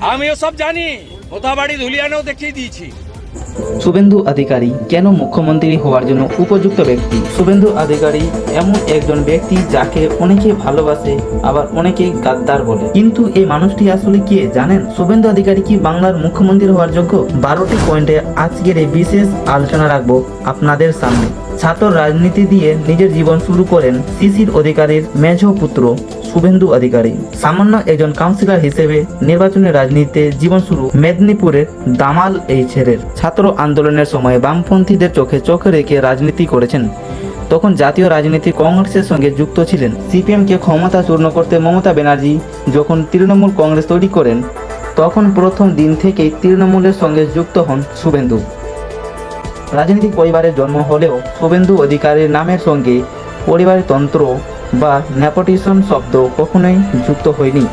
আমিও সব জানি। কোথাবাড়ি ধুলিয়ানেও দেখিয়ে দিয়েছি। শুভেন্দু অধিকারী কেন মুখ্যমন্ত্রী হওয়ার জন্য উপযুক্ত ব্যক্তি? শুভেন্দু অধিকারী এমন একজন ব্যক্তি যাকে অনেকে ভালোবাসে, আবার অনেকে গাদ্দার বলে। কিন্তু এই মানুষটি আসলে কে জানেন? শুভেন্দু অধিকারী কি বাংলার মুখ্যমন্ত্রী হওয়ার যোগ্য? বারোটি পয়েন্টে আজকের এই বিশেষ আলোচনা রাখব আপনাদের সামনে। ছাত্র রাজনীতি দিয়ে নিজের জীবন শুরু করেন শিশির অধিকারীর মেঝ পুত্র শুভেন্দু অধিকারী। সামান্য একজন কাউন্সিলর হিসেবে নির্বাচনী রাজনীতিতে জীবন শুরু মেদিনীপুরের দামাল এই ছেলের। ছাত্র আন্দোলনের সময় বামপন্থীদের চোখে চোখে রেখে রাজনীতি করেছেন। তখন জাতীয় রাজনীতি কংগ্রেসের সঙ্গে যুক্ত ছিলেন। সিপিএমকে ক্ষমতা চূর্ণ করতে মমতা ব্যানার্জি যখন তৃণমূল কংগ্রেস তৈরি করেন, তখন প্রথম দিন থেকেই তৃণমূলের সঙ্গে যুক্ত হন শুভেন্দু। রাজনৈতিক পরিবারের জন্ম হলেও শুভেন্দু অধিকারীর নামের সঙ্গে পরিবারের তন্ত্র বা নেপোটিশন শব্দ কখনোই যুক্ত হয়নি।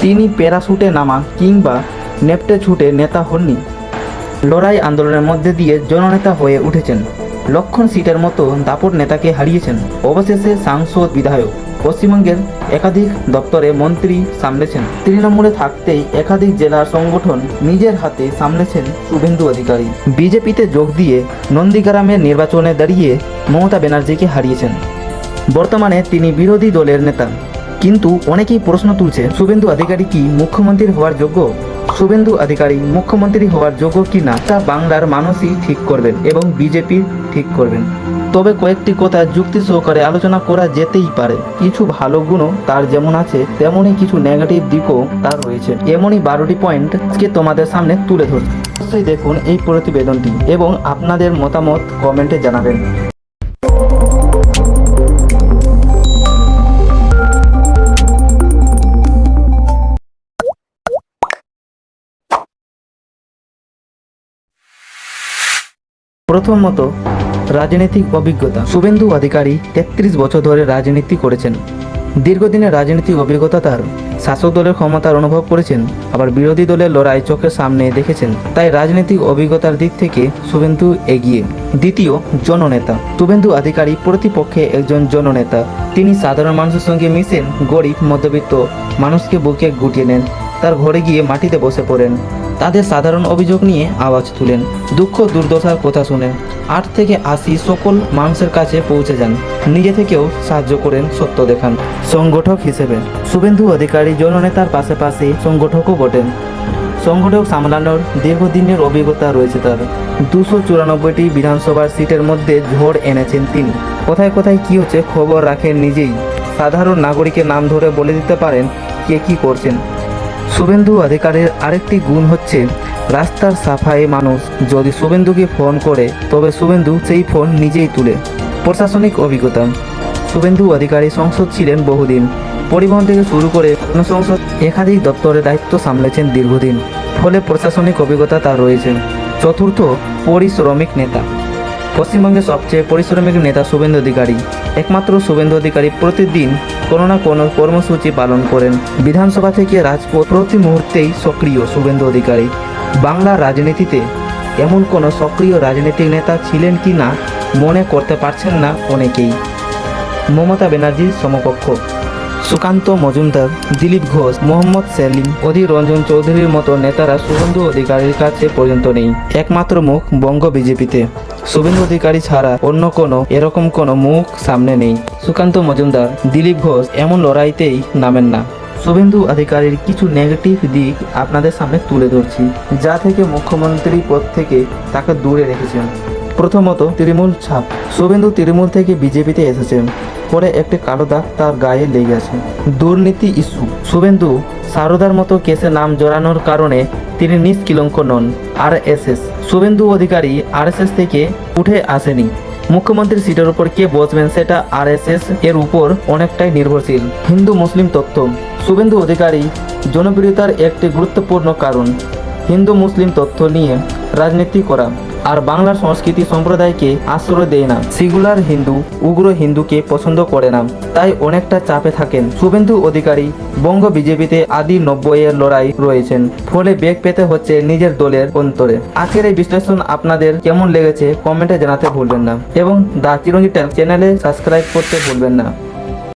তিনি প্যারাশুটে নামা কিংবা নেপটে ছুটে নেতা হননি। লড়াই আন্দোলনের মধ্যে দিয়ে জননেতা হয়ে উঠেছেন। লক্ষণ সিটের মতো দাপট নেতাকে হারিয়েছেন। অবশেষে সাংসদ বিধায়ক, পশ্চিমবঙ্গের একাধিক দপ্তরে মন্ত্রী সামলেছেন। তৃণমূলে থাকতেই একাধিক জেলার সংগঠন নিজের হাতে সামলেছেন শুভেন্দু অধিকারী। বিজেপিতে যোগ দিয়ে নন্দীগ্রামের নির্বাচনে দাঁড়িয়ে মমতা ব্যানার্জিকে হারিয়েছেন। বর্তমানে তিনি বিরোধী দলের নেতা। কিন্তু অনেকেই প্রশ্ন তুলছে, শুভেন্দু অধিকারী কি মুখ্যমন্ত্রী হওয়ার যোগ্য? শুভেন্দু অধিকারী মুখ্যমন্ত্রী হওয়ার যোগ্য কি না, তা বাংলার মানুষই ঠিক করবেন এবং বিজেপি ঠিক করবেন। তবে কয়েকটি কথা যুক্তি সহকারে আলোচনা করা যেতেই পারে। কিছু ভালো গুণও তার যেমন আছে তেমনই কিছু নেগেটিভ দিকও তার রয়েছে। এমনই বারোটি পয়েন্ট আজকে তোমাদের সামনে তুলে ধরছি। অবশ্যই দেখুন এই প্রতিবেদনটি এবং আপনাদের মতামত কমেন্টে জানাবেন। প্রথমত রাজনৈতিক অভিজ্ঞতা। শুভেন্দু অধিকারী তেত্রিশ বছর ধরে রাজনীতি করেছেন। দীর্ঘদিনের রাজনৈতিক অভিজ্ঞতা তার। শাসক দলের ক্ষমতার অনুভব করেছেন, আবার বিরোধী দলের লড়াই চোখের সামনে দেখেছেন। তাই রাজনৈতিক অভিজ্ঞতার দিক থেকে শুভেন্দু এগিয়ে। দ্বিতীয় জননেতা। শুভেন্দু অধিকারী প্রতিপক্ষে একজন জননেতা। তিনি সাধারণ মানুষের সঙ্গে মিশেন, গরিব, মধ্যবিত্ত মানুষকে বুকে গুটিয়ে নেন। তার ঘরে গিয়ে মাটিতে বসে পড়েন। তাদের সাধারণ অভিযোগ নিয়ে আওয়াজ তুলেন। দুঃখ দুর্দশার কথা শুনেন। আট থেকে আশি সকল মানুষের কাছে পৌঁছে যান। নিজে থেকেও সাহায্য করেন সত্য দেখান। সংগঠক হিসেবে শুভেন্দু অধিকারী জননেতার পাশাপাশি সংগঠকও বটেন। সংগঠক সামলানোর দীর্ঘদিনের অভিজ্ঞতা রয়েছে তার। দুশো চুরানব্বইটি বিধানসভার সিটের মধ্যে ঝড় এনেছেন তিনি। কোথায় কোথায় কি হচ্ছে খবর রাখেন নিজেই। সাধারণ নাগরিকের নাম ধরে বলে দিতে পারেন কে কি করছেন। শুভেন্দু অধিকারের আরেকটি গুণ হচ্ছে, রাস্তার সাফাই মানুষ। যদি শুভেন্দুকে ফোন করে, তবে শুভেন্দু সেই ফোন নিজেই তুলে। প্রশাসনিক অভিজ্ঞতা। শুভেন্দু অধিকারী সংসদ ছিলেন বহুদিন। পরিবহন থেকে শুরু করে সংসদ একাধিক দপ্তরে দায়িত্ব সামলেছেন দীর্ঘদিন। ফলে প্রশাসনিক অভিজ্ঞতা তার রয়েছে। চতুর্থ পরিশ্রমিক নেতা। পশ্চিমবঙ্গের সবচেয়ে পরিশ্রমিক নেতা শুভেন্দু অধিকারী। একমাত্র শুভেন্দু অধিকারী প্রতিদিন কোনো না কোনো কর্মসূচি পালন করেন। বিধানসভা থেকে রাজপথ প্রতি মুহূর্তেই সক্রিয় শুভেন্দু অধিকারী। বাংলা রাজনীতিতে এমন কোনো সক্রিয় রাজনৈতিক নেতা ছিলেন কি না মনে করতে পারছেন না অনেকেই। মমতা ব্যানার্জির সমকক্ষ। সুকান্ত মজুমদার, দিলীপ ঘোষ, মোহাম্মদ সেলিম, অধীর রঞ্জন চৌধুরীর মতো নেতারা শুভেন্দু অধিকারীর কাছে পর্যন্ত নেই। একমাত্র মুখ বঙ্গ বিজেপিতে। শুভেন্দু অধিকারী ছাড়া অন্য কোনো, এরকম কোনো মুখ সামনে নেই। সুকান্ত মজুমদার, দিলীপ ঘোষ এমন লড়াইতেই নামেন না। শুভেন্দু অধিকারীর কিছু নেগেটিভ দিক আপনাদের সামনে তুলে ধরছি, যা থেকে মুখ্যমন্ত্রী পদ থেকে তাকে দূরে রেখেছেন। প্রথমত তৃণমূল ছাপ। শুভেন্দু তৃণমূল থেকে বিজেপিতে এসেছেন। পরে একটি কালো দাগ তার গায়ে লেগে আছে। দুর্নীতি ইস্যু। শুভেন্দু সারদার মতো কেসে নাম জড়ানোর কারণে তিনি নিষ্কিলঙ্ক নন R S S Suvendu Adhikari R S S থেকে উঠে আসেনি। মুখ্যমন্ত্রী সিটের উপর কে বসবেন সেটা আর এস এস এর উপর অনেকটাই নির্ভরশীল। হিন্দু মুসলিম তত্ত্ব। শুভেন্দু অধিকারী জনপ্রিয়তার একটি গুরুত্বপূর্ণ কারণ। হিন্দু মুসলিম তথ্য নিয়ে রাজনীতি করা। আর বাংলার সংস্কৃতি সম্প্রদায়কে আশ্রয় দেয় না। সিগুলার হিন্দু, উগ্র হিন্দুকে পছন্দ করে না। তাই অনেকটা চাপে থাকেন। শুভেন্দু অধিকারী বঙ্গ বিজেপিতে আদি নব্বইয়ের লড়াই রয়েছেন। ফলে বেগ পেতে হচ্ছে নিজের দলের অন্তরে। আজকের এই বিশ্লেষণ আপনাদের কেমন লেগেছে কমেন্টে জানাতে ভুলবেন না। এবং দা চিরঞ্জিত চ্যানেলে সাবস্ক্রাইব করতে ভুলবেন না।